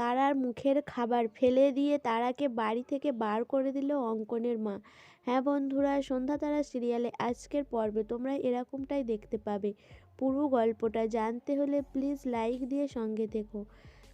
তারার মুখের খাবার ফেলে দিয়ে তারাকে বাড়ি থেকে বার করে দিল অঙ্কনের মা। হ্যাঁ বন্ধুরা, সন্ধ্যা তারা সিরিয়ালে আজকের পর্বে তোমরা এরকমটাই দেখতে পাবে। পুরো গল্পটা জানতে হলে প্লিজ লাইক দিয়ে সঙ্গে থেকো।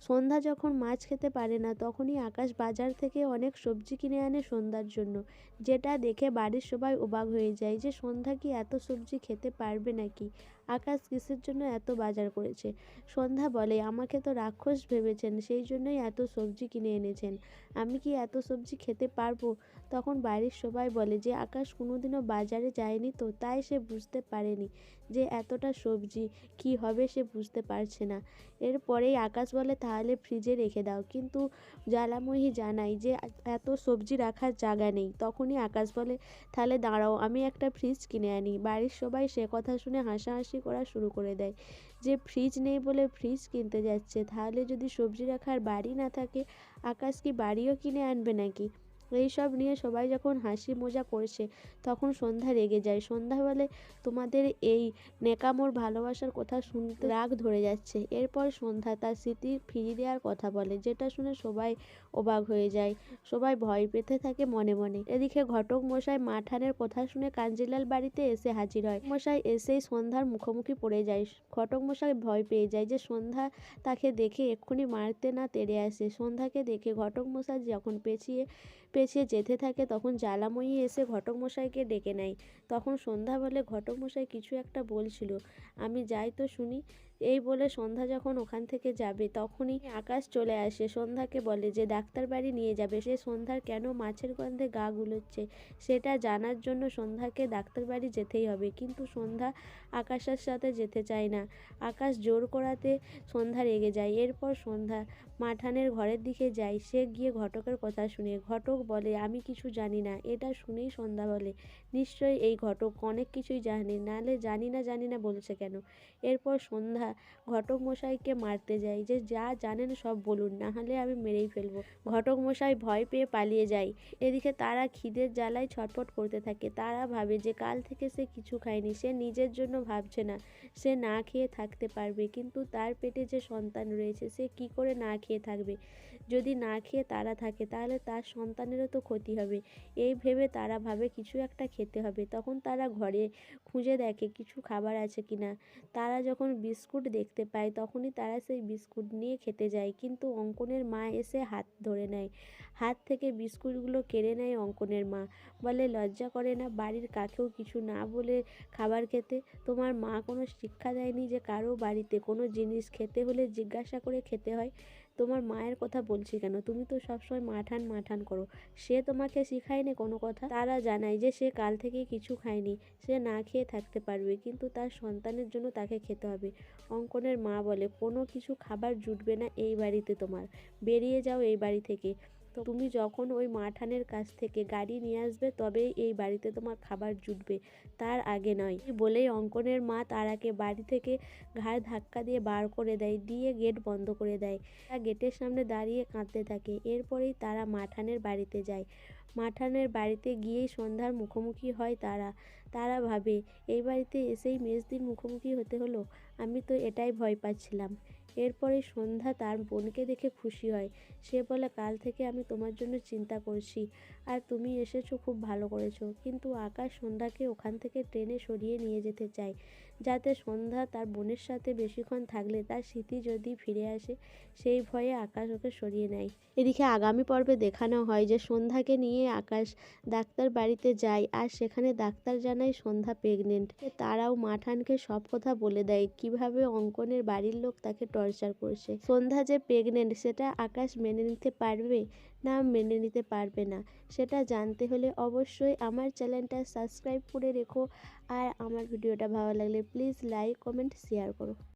সন্ধ্যা যখন মাছ খেতে পারে না, তখনই আকাশ বাজার থেকে অনেক সবজি কিনে আনে সন্ধ্যার জন্য। যেটা দেখে বাড়ির সবাই অবাক হয়ে যায় যে, সন্ধ্যা কি এত সবজি খেতে পারবে নাকি? আকাশ কিসের জন্য এত বাজার করেছে? সন্ধ্যা বলে, আমাকে তো রাক্ষস ভেবেছেন, সেই জন্যই এত সবজি কিনে এনেছেন। আমি কি এত সবজি খেতে পারব? তখন বাড়ির সবাই বলে যে, আকাশ কোনোদিনও বাজারে যায়নি তো, তাই সে বুঝতে পারেনি। যে এতটা সবজি, কি হবে সে বুঝতে পারছে না। এরপরেই আকাশ বলে, তাহলে ফ্রিজে রেখে দাও। কিন্তু জ্বালাময়ী জানাই যে, এত সবজি রাখার জায়গা নেই। তখনই আকাশ বলে, তাহলে দাঁড়াও, আমি একটা ফ্রিজ কিনে আনি। বাড়ির সবাই সে কথা শুনে হাসাহাসি করা শুরু করে দেয়। যে ফ্রিজ নেই বলে ফ্রিজ কিনতে যাচ্ছে, তাহলে যদি সবজি রাখার বাড়ি না থাকে, আকাশ কি বাড়িও কিনে আনবে নাকি? এই সব নিয়ে সবাই যখন হাসি মজা করছে, তখন সন্ধ্যা রেগে যায়। সন্ধ্যা বলে তোমাদের এই নেকামোর ভালোবাসার কথা শুনতে রাগ ধরে যাচ্ছে। এরপর সন্ধ্যা তার স্মৃতি ফিরিয়ে দেওয়ার কথা বলে, যেটা শুনে সবাই অবাক হয়ে যায়। সবাই ভয় পেতে থাকে মনে মনে। এদিকে ঘটক মশাই মাঠানের কথা শুনে কাঞ্জিলাল বাড়িতে এসে হাজির হয়। মশাই এসেই সন্ধ্যার মুখোমুখি পড়ে যায়। ঘটক মশাই ভয় পেয়ে যায় যে সন্ধ্যা তাকে দেখে এক্ষুনি মারতে না তেড়ে আসে। সন্ধ্যাকে দেখে ঘটক মশাই যখন পেছিয়ে পেছিয়ে যেতে থাকে, তখন জ্বালাময়ী এসে ঘটক মশাইকে ডেকে নেয়। তখন সন্ধ্যা বলে ঘটক মশাই কিছু একটা বলছিল। আমি যাই তো শুনি। এই বলে সন্ধ্যা যখন ওখান থেকে যাবে, তখনই আকাশ চলে আসে। সন্ধ্যাকে বলে যে ডাক্তার বাড়ি নিয়ে যাবে। সে সন্ধ্যার কেন মাছের গন্ধে গা গুলোচ্ছে, সেটা জানার জন্য সন্ধ্যাকে ডাক্তার বাড়ি যেতেই হবে। কিন্তু সন্ধ্যা আকাশের সাথে যেতে চায় না। আকাশ জোর করাতে সন্ধ্যা রেগে যায়। এরপর সন্ধ্যা মাঠানের ঘরের দিকে যায়। সে গিয়ে ঘটকের কথা শুনে, ঘটক বলে, আমি কিছু জানি না। এটা শুনেই সন্ধ্যা বলে, নিশ্চয়ই এই ঘটক অনেক কিছুই জানে। নাহলে জানি না জানি না বলছে কেন? এরপর সন্ধ্যা ঘটক মশাইকে মারতে যায় যে যা জানেন সব বলুন, না হলে আমি মেরেই ফেলব। ঘটক মশাই ভয় পেয়ে পালিয়ে যায়। এদিকে তারা খিদের জ্বালায় ছটফট করতে থাকে। তারা ভাবে যে কাল থেকে সে কিছু খায়নি, সে নিজের জন্য ভাবছে না। সে না খেয়ে থাকতে পারবে, কিন্তু তার পেটে যে সন্তান রয়েছে, সে কি করে না খেয়ে থাকবে? যদি না খেয়ে তারা থাকে, তাহলে তার সন্তানেরও তো ক্ষতি হবে। এই ভেবে তারা ভাবে কিছু একটা খেতে হবে। তখন তারা ঘরে খুঁজে দেখে কিছু খাবার আছে কিনা। তারা যখন বিস্কুট দেখতে পায়, তখনই তারা সেই বিস্কুট নিয়ে খেতে যায়। কিন্তু অঙ্কনের মা এসে হাত ধরে নেয়। হাত থেকে বিস্কুটগুলো কেড়ে নেয় অঙ্কনের মা। বলে, লজ্জা করে না, বাড়ির কাকেও কিছু না বলে খাবার খেতে। তোমার মা কোনো শিক্ষা দেয়নি যে কারও বাড়িতে কোনো জিনিস খেতে হলে জিজ্ঞাসা করে খেতে হয়। তোমার মায়ের কথা বলছি কেন? তুমি তো সবসময় মাঠান মাঠান করো। সে তোমাকে শিখায়নি কোনো কথা? তারা জানায় যে সে কাল থেকে কিছু খায়নি। সে না খেয়ে থাকতে পারবে, কিন্তু তার সন্তানের জন্য তাকে খেতে হবে। অঙ্কনের মা বলে, কোনো কিছু খাবার জুটবে না এই বাড়িতে তোমার। বেরিয়ে যাও এই বাড়ি থেকে। তো তুমি যখন ওই মাঠানের কাছ থেকে গাড়ি নিয়ে আসবে, তবেই এই বাড়িতে তোমার খাবার জুটবে। তার আগে নয়। বলেই অঙ্কনের মা তারাকে বাড়ি থেকে ঘাড় ধাক্কা দিয়ে বার করে দেয়, দিয়ে গেট বন্ধ করে দেয়। তারা গেটের সামনে দাঁড়িয়ে কাঁদতে থাকে। এরপরেই তারা মাঠানের বাড়িতে যায়। মাঠানের বাড়িতে গিয়েই সন্ধ্যার মুখোমুখি হয় তারা। তারা ভাবে, এই বাড়িতে এসেই মেজদির মুখোমুখি হতে হলো? আমি তো এটাই ভয় পাচ্ছিলাম। এরপরে সন্ধ্যা তার বোনকে দেখে খুশি হয়। সে বলে, কাল থেকে আমি তোমার জন্য চিন্তা করছি আর তুমি এসেছ, খুব ভালো করেছ। কিন্তু আকাশ সন্ধ্যাকে ওখান থেকে ট্রেনে সরিয়ে নিয়ে যেতে চায়। যাতে সন্ধ্যা তার বোনের সাথে বেশিক্ষণ থাকলে তার স্মৃতি যদি ফিরে আসে, সেই ভয়ে আকাশ ওকে সরিয়ে নেয়। এদিকে আগামী পর্বে দেখানো হয় যে সন্ধ্যাকে নিয়ে আকাশ ডাক্তার বাড়িতে যায় আর সেখানে ডাক্তার জানায় সন্ধ্যা প্রেগনেন্ট তারাও মাঠানকে সব কথা বলে দেয়। কীভাবে অঙ্কনের বাড়ির লোক তাকে টর্চার করছে সন্ধ্যা যে প্রেগনেন্ট সেটা আকাশ মেনে নিতে পারবে না মেনে নিতে পারবে না, সেটা জানতে হলে অবশ্যই আমার চ্যানেলটা সাবস্ক্রাইব করে রেখো। আর আমার ভিডিওটা ভালো লাগলে প্লিজ লাইক কমেন্ট শেয়ার করো।